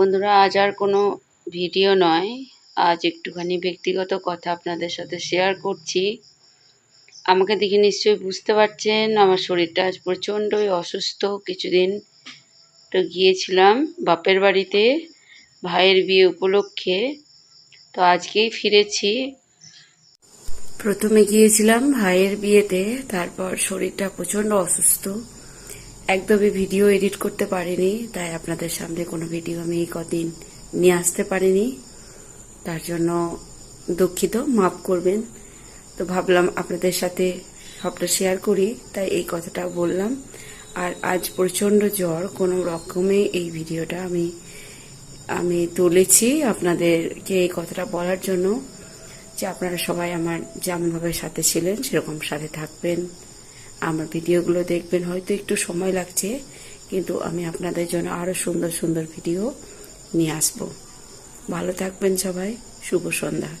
বন্ধুরা, আজ আর কোনো ভিডিও নয়। আজ একটুখানি ব্যক্তিগত কথা আপনাদের সাথে শেয়ার করছি। আমাকে দেখে নিশ্চয়ই বুঝতে পারছেন, আমার শরীরটা আজ প্রচণ্ডই অসুস্থ। কিছুদিন তো গিয়েছিলাম বাপের বাড়িতে, ভাইয়ের বিয়ে উপলক্ষে। তো আজকেই ফিরেছি। প্রথমে গিয়েছিলাম ভাইয়ের বিয়েতে, তারপর শরীরটা প্রচণ্ড অসুস্থ। একদমই ভিডিও এডিট করতে পারিনি, তাই আপনাদের সামনে কোনো ভিডিও আমি কদিন নিয়ে আসতে পারিনি। তার জন্য দুঃখিত, মাফ করবেন। তো ভাবলাম আপনাদের সাথে সবটা শেয়ার করি, তাই এই কথাটা বললাম। আর আজ প্রচণ্ড জ্বর, কোনো রকমে এই ভিডিওটা আমি আমি তুলেছি আপনাদেরকে এই কথাটা বলার জন্য। যে আপনারা সবাই আমার যেমনভাবে সাথে ছিলেন, সেরকম সাথে থাকবেন। আমার ভিডিওগুলো দেখবেন, হয়তো একটু সময় লাগছে, কিন্তু আমি আপনাদের জন্য আরও সুন্দর সুন্দর ভিডিও নিয়ে আসব। ভালো থাকবেন সবাই, শুভ সন্ধ্যা।